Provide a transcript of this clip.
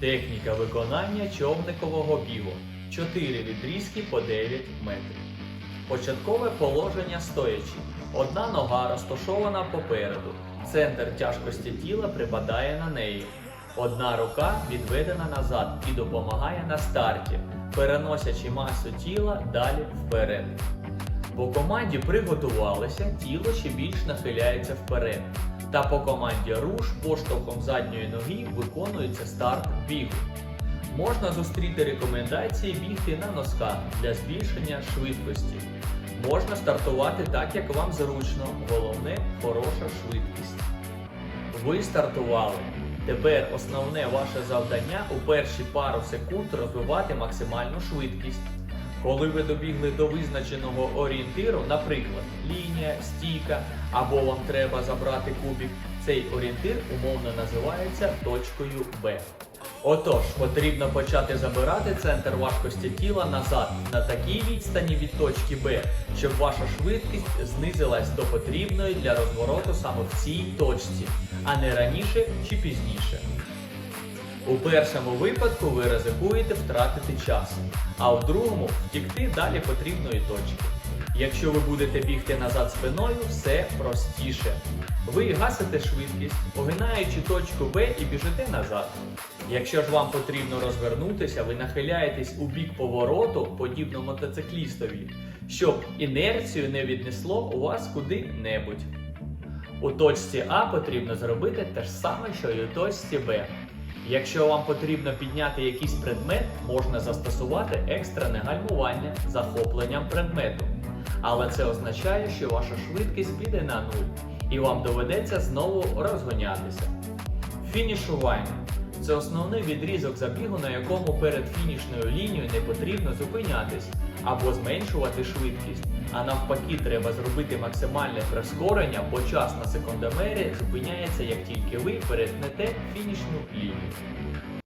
Техніка виконання човникового бігу. 4 відрізки по 9 метрів. Початкове положення стоячи. Одна нога розташована попереду. Центр тяжкості тіла припадає на неї. Одна рука відведена назад і допомагає на старті, переносячи масу тіла далі вперед. По команді приготувалися, тіло ще більш нахиляється вперед. Та по команді руш поштовхом задньої ноги виконується старт бігу. Можна зустріти рекомендації бігти на носках для збільшення швидкості. Можна стартувати так, як вам зручно. Головне хороша швидкість. Ви стартували. Тепер основне ваше завдання у перші пару секунд розвивати максимальну швидкість. Коли ви добігли до визначеного орієнтиру, наприклад, лінія, стійка, або вам треба забрати кубик, цей орієнтир умовно називається точкою Б. Отож, потрібно почати забирати центр важкості тіла назад на такій відстані від точки Б, щоб ваша швидкість знизилась до потрібної для розвороту саме в цій точці, а не раніше чи пізніше. У першому випадку ви ризикуєте втратити час, а у другому втікти далі потрібної точки. Якщо ви будете бігти назад спиною, все простіше. Ви гасите швидкість, огинаючи точку Б і біжите назад. Якщо ж вам потрібно розвернутися, ви нахиляєтесь у бік повороту, подібно мотоциклістові, щоб інерцію не віднесло у вас куди-небудь. У точці А потрібно зробити те ж саме, що і у точці Б. Якщо вам потрібно підняти якийсь предмет, можна застосувати екстрене гальмування захопленням предмету. Але це означає, що ваша швидкість піде на нуль, і вам доведеться знову розгонятися. Фінішування це основний відрізок забігу, на якому перед фінішною лінією не потрібно зупинятись або зменшувати швидкість. А навпаки, треба зробити максимальне прискорення, бо час на секундомері зупиняється, як тільки ви перетнете фінішну лінію.